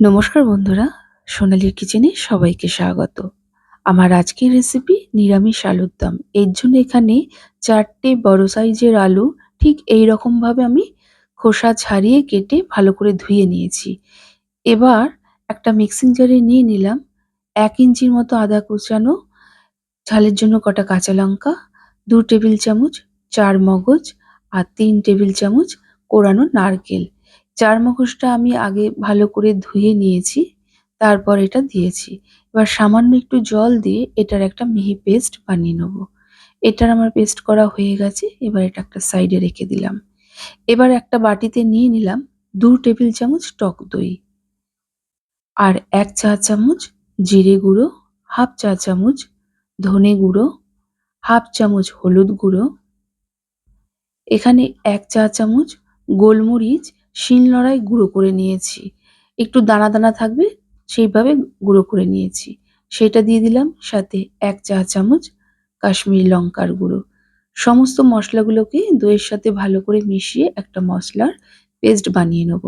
নমস্কার বন্ধুরা সোনালির কিচেনে সবাইকে স্বাগত। আমার আজকের রেসিপি নিরামিষ আলুর দম। এর জন্য এখানে চারটে বড় সাইজের আলু ঠিক এই রকম ভাবে আমি খোসা ছাড়িয়ে কেটে ভালো করে ধুয়ে নিয়েছি। এবার একটা মিক্সিং জারে নিয়ে নিলাম এক ইঞ্চির মতো আদা কুচানো, ঝালের জন্য কটা কাঁচা লঙ্কা, দু টেবিল চামচ, চার মগজ আর তিন টেবিল চামচ কোরানো নারকেল। চার মগজটা আমি আগে ভালো করে ধুয়ে নিয়েছি, তারপর এটা দিয়েছি। এবার সামান্য একটু জল দিয়ে এটার একটা মিহি পেস্ট বানিয়ে নেব। এটার আমার পেস্ট করা হয়ে গেছে, এবার এটা একটা সাইডে রেখে দিলাম। এবার একটা বাটিতে নিয়ে নিলাম দু টেবিল চামচ টক দই, আর এক চা চামচ জিরে গুঁড়ো, হাফ চা চামচ ধনে গুঁড়ো, হাফ চামচ হলুদ গুঁড়ো, এখানে এক চা চামচ গোলমরিচ শিলনোড়ায় গুঁড়ো করে নিয়েছি। একটু দানা দানা থাকবে, সেইভাবে গুঁড়ো করে নিয়েছি। সেটা দিয়ে দিলাম সাথে এক চা চামচ কাশ্মীর লঙ্কার গুঁড়ো। সমস্ত মশলাগুলোকে দইয়ের সাথে ভালো করে মিশিয়ে একটা মশলার পেস্ট বানিয়ে নেব।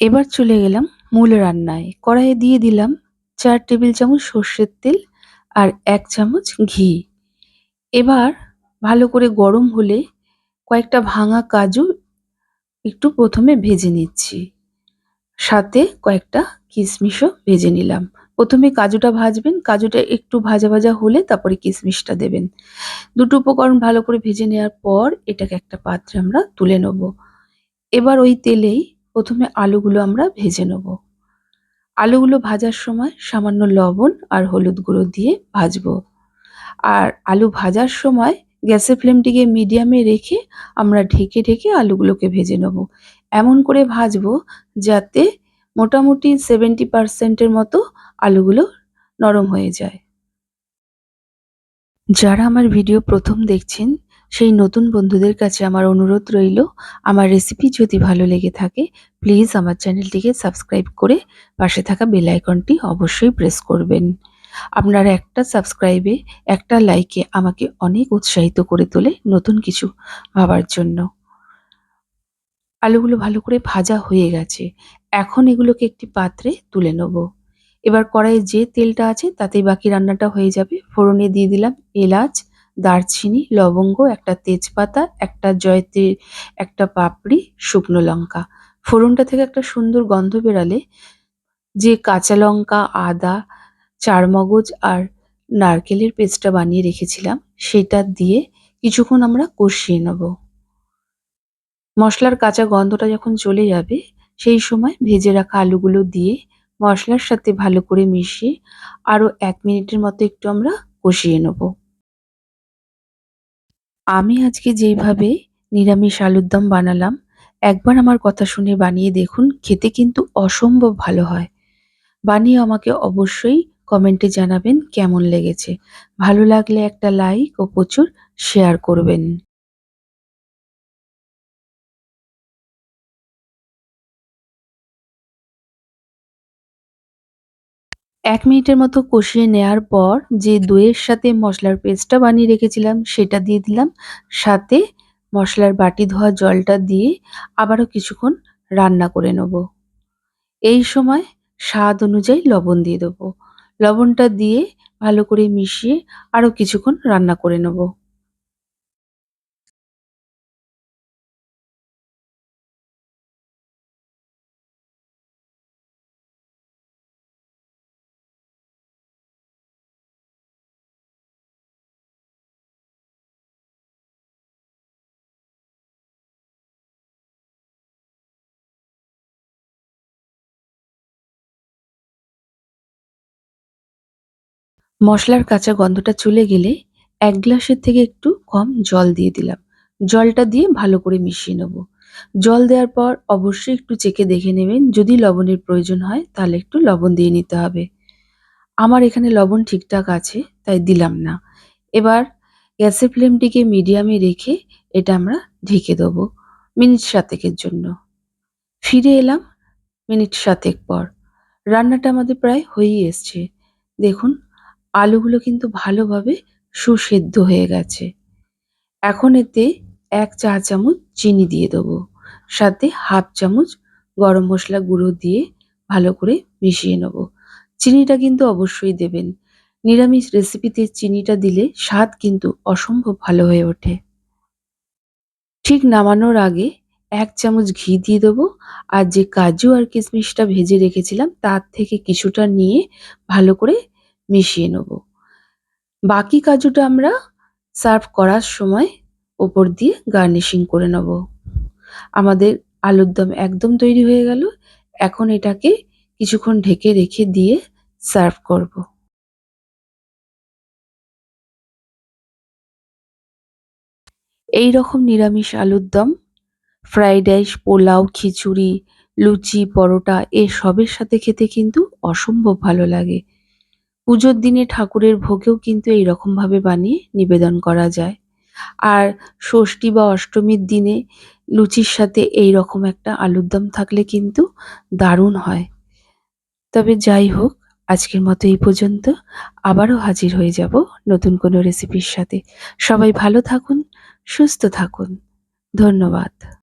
এবার চলে গেলাম মূল রান্নায়। কড়াইয়ে দিয়ে দিলাম চার টেবিল চামচ সর্ষের তেল আর এক চামচ ঘি। এবার ভালো করে গরম হলে কয়েকটা ভাঙা কাজু একটু প্রথমে ভেজে নিচ্ছি। সাথে কয়েকটা কিশমিশও ভেজে নিলাম। প্রথমে কাজুটা ভাজবেন। কাজুটা একটু ভাজা ভাজা হলে তারপরে কিশমিশটা দেবেন। দুটো উপকরণ ভালো করে ভেজে নেওয়ার পর এটাকে একটা পাত্রে আমরা তুলে নেব। এবার ওই তেলেই প্রথমে আলুগুলো আমরা ভেজে নেব। আলুগুলো ভাজার সময় সামান্য লবণ আর হলুদ গুঁড়ো দিয়ে ভাজবো। আর আলু ভাজার সময় গ্যাসের ফ্লেমটিকে মিডিয়ামে রেখে আমরা ঢেকে ঢেকে আলুগুলোকে ভেজে নেব। এমন করে ভাজবো যাতে মোটামুটি সেভেন্টি পার্সেন্টের মতো আলুগুলো নরম হয়ে যায়। যারা আমার ভিডিও প্রথম দেখছেন সেই নতুন বন্ধুদের কাছে আমার অনুরোধ রইল, আমার রেসিপি যদি ভালো লেগে থাকে প্লিজ আমার চ্যানেলটিকে সাবস্ক্রাইব করে পাশে থাকা বেল আইকনটি অবশ্যই প্রেস করবেন। আপনার একটা সাবস্ক্রাইবে একটা লাইকে আমাকে অনেক উৎসাহিত করে তোলে নতুন কিছু ভাবার জন্য। আলুগুলো ভালো করে ভাজা হয়ে গেছে, এখন এগুলোকে একটি পাত্রে তুলে নেব। এবার কড়াইয়ে যে তেলটা আছে তাতেই বাকি রান্নাটা হয়ে যাবে। ফোড়নে দিয়ে দিলাম এলাচ দারচিনি, লবঙ্গ, একটা তেজপাতা, একটা জয়ত্রীর একটা পাপড়ি, শুকনো লঙ্কা। ফোড়নটা থেকে একটা সুন্দর গন্ধ বেরালে যে কাঁচা লঙ্কা, আদা, চারমগজ আর নারকেলের পেস্টটা বানিয়ে রেখেছিলাম, সেটা দিয়ে কিছুক্ষণ আমরা কষিয়ে নেব। মশলার কাঁচা গন্ধটা যখন চলে যাবে, সেই সময় ভেজে রাখা আলুগুলো দিয়ে মশলার সাথে ভালো করে মিশিয়ে আরও এক মিনিটের মতো একটু আমরা কষিয়ে নেব। আমি আজকে যেইভাবে নিরামিষ আলুর দম বানালাম, একবার আমার কথা শুনে বানিয়ে দেখুন, খেতে কিন্তু অসম্ভব ভালো হয়। বানিয়ে আমাকে অবশ্যই কমেন্টে জানাবেন কেমন লেগেছে। ভালো লাগলে একটা লাইক ও প্রচুর শেয়ার করবেন। এক মিনিটের মতো কষিয়ে নেওয়ার পর যে দইয়ের সাথে মশলার পেস্টটা বানিয়ে রেখেছিলাম, সেটা দিয়ে দিলাম। সাথে মশলার বাটি ধোয়া জলটা দিয়ে আবারও কিছুক্ষণ রান্না করে নেব। এই সময় স্বাদ অনুযায়ী লবণ দিয়ে দেবো। লবণটা দিয়ে ভালো করে মিশিয়ে আরও কিছুক্ষণ রান্না করে নেব। মশলার কাঁচা গন্ধটা চলে গেলে এক গ্লাসের থেকে একটু কম জল দিয়ে দিলাম। জলটা দিয়ে ভালো করে মিশিয়ে নেব। জল দেওয়ার পর অবশ্যই একটু চেকে দেখে নেবেন। যদি লবণের প্রয়োজন হয়, তাহলে একটু লবণ দিয়ে নিতে হবে। আমার এখানে লবণ ঠিকঠাক আছে, তাই দিলাম না। এবার গ্যাসের ফ্লেমটিকে মিডিয়ামে রেখে এটা আমরা ঢেকে দেবো মিনিট সাতেকের জন্য। ফিরে এলাম মিনিট সাতেক পর। রান্নাটা আমাদের প্রায় হয়েই এসছে। দেখুন আলুগুলো কিন্তু ভালোভাবে সুসেদ্ধ হয়ে গেছে। এখন এতে এক চা চামচ চিনি দিয়ে দেবো, সাথে হাফ চামচ গরম মশলা গুঁড়ো দিয়ে ভালো করে মিশিয়ে নেব। চিনিটা কিন্তু অবশ্যই দেবেন। নিরামিষ রেসিপিতে চিনিটা দিলে স্বাদ কিন্তু অসম্ভব ভালো হয়ে ওঠে। ঠিক নামানোর আগে এক চামচ ঘি দিয়ে দেবো, আর যে কাজু আর কিশমিশটা ভেজে রেখেছিলাম তার থেকে কিছুটা নিয়ে ভালো করে মিশিয়ে নেব। বাকি কাজুটা আমরা সার্ভ করার সময় ওপর দিয়ে গার্নিশিং করে নেব। আমাদের আলুর দম একদম তৈরি হয়ে গেল। এখন এটাকে কিছুক্ষণ ঢেকে রেখে দিয়ে সার্ভ করব। এই রকম নিরামিষ আলুর দম, ফ্রাইড রাইস, পোলাও, খিচুড়ি, লুচি, পরোটা এসবের সাথে খেতে কিন্তু অসম্ভব ভালো লাগে। পুজোর দিনে ঠাকুরের ভোগেও কিন্তু এই রকমভাবে বানিয়ে নিবেদন করা যায়। আর ষষ্ঠী বা অষ্টমীর দিনে লুচির সাথে এই রকম একটা আলুর দম থাকলে কিন্তু দারুণ হয়। তবে যাই হোক, আজকের মতো এই পর্যন্ত। আবারও হাজির হয়ে যাব নতুন কোনো রেসিপির সাথে। সবাই ভালো থাকুন, সুস্থ থাকুন। ধন্যবাদ।